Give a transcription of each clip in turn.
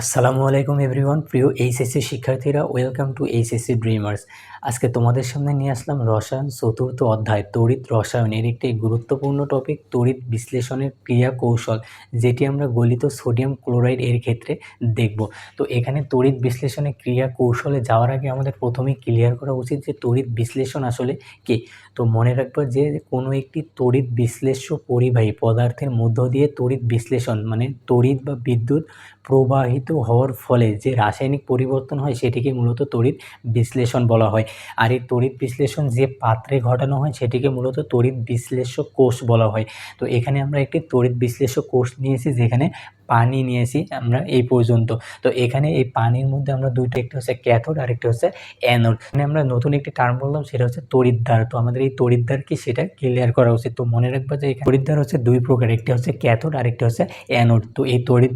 আসসালামু আলাইকুম এভরিওয়ান, প্রিয় এইচএসসি শিক্ষার্থীরা, ওয়েলকাম টু এইচএসসি ড্রিমার্স। আজকে তোমাদের সামনে নিয়ে আসলাম রসায়ন চতুর্থ অধ্যায়, তড়িৎ রসায়নের একটি গুরুত্বপূর্ণ টপিক তড়িৎ বিশ্লেষণের ক্রিয়া কৌশল যেটি আমরা গলিত সোডিয়াম ক্লোরাইড এর ক্ষেত্রে দেখব। তো এখানে তড়িৎ বিশ্লেষণের ক্রিয়া কৌশলে যাওয়ার আগে আমাদের প্রথমেই ক্লিয়ার করা উচিত যে তড়িৎ বিশ্লেষণ আসলে কি। তো মনে রাখব যে কোনো একটি তড়িৎ বিশ্লেষ্য পরিবাহী পদার্থের মধ্য দিয়ে তড়িৎ বিশ্লেষণ মানে তড়িৎ বা বিদ্যুৎ প্রবাহিত হওয়ার ফলে যে রাসায়নিক পরিবর্তন হয়, সেটিকে মূলত তড়িৎ বিশ্লেষণ বলা হয়। আর এই তড়িৎ বিশ্লেষণ যে পাত্রে ঘটানো হয়, সেটিকে মূলত তড়িৎ বিশ্লেষক কোষ বলা হয়। তো এখানে আমরা একটি তড়িৎ বিশ্লেষক কোষ নিয়েছি, যেখানে পানি নিয়েছি আমরা এই পর্যন্ত। তো এখানে এই পানির মধ্যে আমরা দুইটা একটি হচ্ছে ক্যাথোড আর একটি হচ্ছে অ্যানোড। মানে আমরা নতুন একটি টার্ম বললাম সেটা হচ্ছে তড়িৎদ্বার। তো আমাদের এই তড়িৎদ্বার কি সেটা ক্লিয়ার করা উচিত। তো মনে রাখবা যে এখানে তড়িৎদ্বার হচ্ছে দুই প্রকার একটি হচ্ছে ক্যাথোড আর একটি হচ্ছে অ্যানোড। তো এই তড়িৎ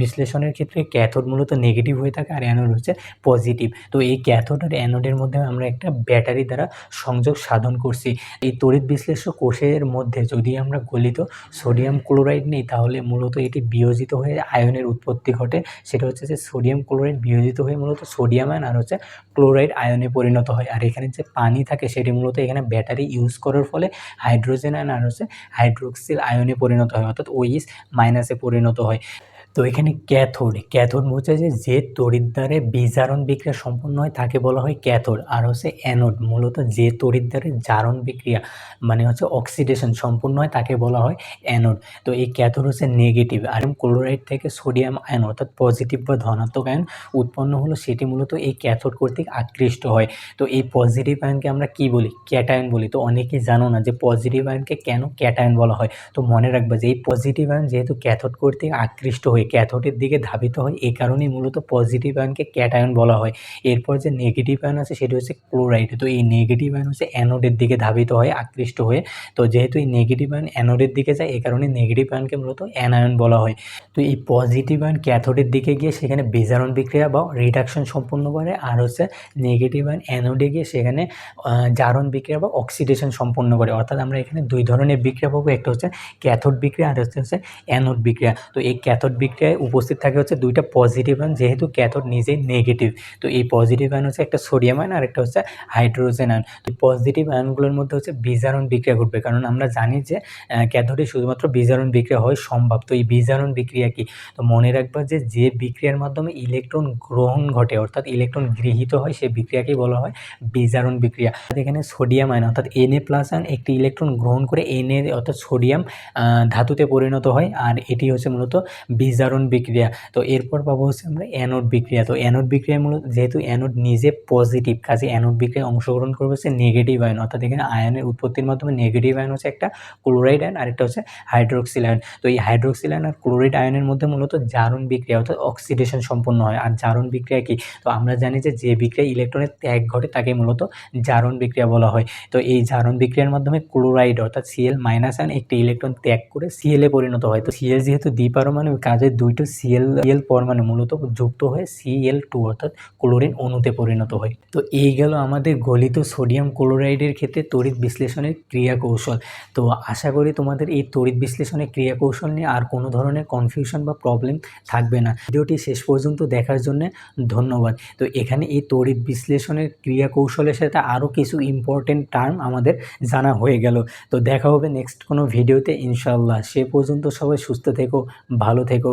বিশ্লেষণের ক্ষেত্রে ক্যাথোড মূলত নেগেটিভ হয়ে থাকে আর অ্যানোড হচ্ছে পজিটিভ তো এই ক্যাথোড আর অ্যানোডের মধ্যে আমরা একটা ব্যাটারি দ্বারা সংযোগ সাধন করছি। এই তড়িৎ বিশ্লেষ্য কোষের মধ্যে যদি আমরা গলিত সোডিয়াম ক্লোরাইড নিই তাহলে মূলত এটি বিয়োজিত হয়ে আয়নের উৎপত্তি ঘটে, সেটা হচ্ছে যে সোডিয়াম ক্লোরাইড বিয়োজিত হয়ে মূলত সোডিয়াম আয়ন আর হচ্ছে ক্লোরাইড আয়নে পরিণত হয়। আর এখানে যে পানি থাকে, সেটি মূলত এখানে ব্যাটারি ইউজ করার ফলে হাইড্রোজেন আয়ন আর হচ্ছে হাইড্রোক্সিল আয়নে পরিণত হয়, অর্থাৎ ওইস মাইনাসে পরিণত হয়। তো এখানে ক্যাথোড। ক্যাথোড হচ্ছে যে যে তড়িৎদ্বারে বিজারণ বিক্রিয়া সম্পন্ন হয়, তাকে বলা হয় ক্যাথোড। আর হচ্ছে অ্যানোড, মূলত যে তড়িৎদ্বারে জারণ বিক্রিয়া মানে হচ্ছে অক্সিডেশন সম্পূর্ণ হয়, তাকে বলা হয় অ্যানোড। তো এই ক্যাথোড হচ্ছে নেগেটিভ। আর ক্লোরাইড থেকে সোডিয়াম আয়ন, অর্থাৎ পজিটিভ বা ধনাত্মক আয়ন উৎপন্ন হলো, সেটি মূলত এই ক্যাথোড কর্তৃক আকৃষ্ট হয়। তো এই পজিটিভ আয়নকে আমরা কি বলি? ক্যাটায়ন বলি। তো অনেকেই জানো না যে, পজিটিভ আয়নকে কেন ক্যাটায়ন বলা হয়। তো মনে রাখবে যে, এই পজিটিভ আয়ন যেহেতু ক্যাথোড কর্তৃক আকৃষ্ট হয়ে ক্যাথোডের দিকে ধাবিত হয় এই কারণেই মূলত পজিটিভ আয়নকে ক্যাটায়ন বলা হয়। এরপর যে নেগেটিভ আয়ন আছে, সেটি হচ্ছে ক্লোরাইড তো এই নেগেটিভ আয়ন হচ্ছে অ্যানোডের দিকে ধাবিত হয়, আকৃষ্ট হয়ে। তো যেহেতু এই নেগেটিভ আয়ন অ্যানোডের দিকে যায় এই কারণে নেগেটিভ আয়নকে মূলত অ্যানায়ন বলা হয়। তো এই পজিটিভ আয়ন ক্যাথোডের দিকে গিয়ে সেখানে বিজারণ বিক্রিয়া বা রিডাকশন সম্পন্ন করে, আর হচ্ছে নেগেটিভ আয়ন অ্যানোডে গিয়ে সেখানে জারণ বিক্রিয়া বা অক্সিডেশন সম্পন্ন করে। অর্থাৎ আমরা এখানে দুই ধরনের বিক্রিয়া পাবো, একটা হচ্ছে ক্যাথোড বিক্রিয়া, আর হচ্ছে হচ্ছে অ্যানোড বিক্রিয়া। তো এই ক্যাথোড বিক্রিয়ায় উপস্থিত থাকে হচ্ছে দুইটা পজিটিভ আয়ন যেহেতু ক্যাথোড নিজেই নেগেটিভ তো এই পজিটিভ আয়ন হচ্ছে একটা সোডিয়াম আয়ন আর একটা হচ্ছে হাইড্রোজেন আয়ন তো পজিটিভ আয়নগুলোর মধ্যে হচ্ছে বিজারণ বিক্রিয়া ঘটবে। কারণ আমরা জানি যে ক্যাথোডে শুধুমাত্র বিজারণ বিক্রিয়া হয় সম্ভব। তো এই বিজারণ বিক্রিয়া কি? তো মনে রাখবা যে যে বিক্রিয়ার মাধ্যমে ইলেকট্রন গ্রহণ ঘটে, অর্থাৎ ইলেকট্রন গৃহীত হয়, সেই বিক্রিয়াকেই বলা হয় বিজারণ বিক্রিয়া। এখানে সোডিয়াম আয়ন অর্থাৎ এন এ প্লাস আয়ন একটি ইলেকট্রন গ্রহণ করে এন এ অর্থাৎ সোডিয়াম ধাতুতে পরিণত হয়। আর এটি হচ্ছে মূলত বিজারণ বিক্রিয়া। তো এরপর পাবো হচ্ছে আমরা অ্যানোড বিক্রিয়া। তো অ্যানোড বিক্রিয়া মূলত যেহেতু অ্যানোড নিজে পজিটিভ কাজে অ্যানোড বিক্রিয়ায় অংশগ্রহণ করবে হচ্ছে নেগেটিভ আয়ন অর্থাৎ এখানে আয়নের উৎপত্তির মাধ্যমে নেগেটিভ আয়ন হচ্ছে একটা ক্লোরাইড আয়ন আরেকটা হচ্ছে হাইড্রোক্সিল আয়ন তো এই হাইড্রোক্সিল আয়ন আর ক্লোরাইড আয়নের মধ্যে মূলত জারণ বিক্রিয়া, অর্থাৎ অক্সিডেশন সম্পন্ন হয়। আর জারণ বিক্রিয়া কি? তো আমরা জানি যে যে বিক্রিয়া ইলেকট্রনের ত্যাগ ঘটে তাকে মূলত জারণ বিক্রিয়া বলা হয়। তো এই জারণ বিক্রিয়ার মাধ্যমে ক্লোরাইড অর্থাৎ সিএল মাইনাস আয়ন একটি ইলেকট্রন ত্যাগ করে সিএলে পরিণত হয়। তো সিএল যেহেতু দ্বিপারমাণবিক কাজে দুইটা সিএল সিএল পরমাণু মূলত যুক্ত হয়ে সিএল টু অর্থাৎ ক্লোরিন অণুতে পরিণত হয়। তো এই গেল আমাদের গলিত সোডিয়াম ক্লোরাইডের ক্ষেত্রে তড়িৎ বিশ্লেষণের ক্রিয়া কৌশল তো আশা করি তোমাদের এই তড়িৎ বিশ্লেষণের ক্রিয়া কৌশল নিয়ে আর কোনো ধরনের কনফিউশন বা প্রবলেম থাকবে না। ভিডিওটি শেষ পর্যন্ত দেখার জন্য ধন্যবাদ। তো এখানে এই তড়িৎ বিশ্লেষণের ক্রিয়া কৌশলের সাথে আরও কিছু ইম্পর্টেন্ট টার্ম আমাদের জানা হয়ে গেল। তো দেখা হবে নেক্সট কোনো ভিডিওতে ইনশাল্লাহ সে পর্যন্ত সবাই সুস্থ থেকো, ভালো থেকো।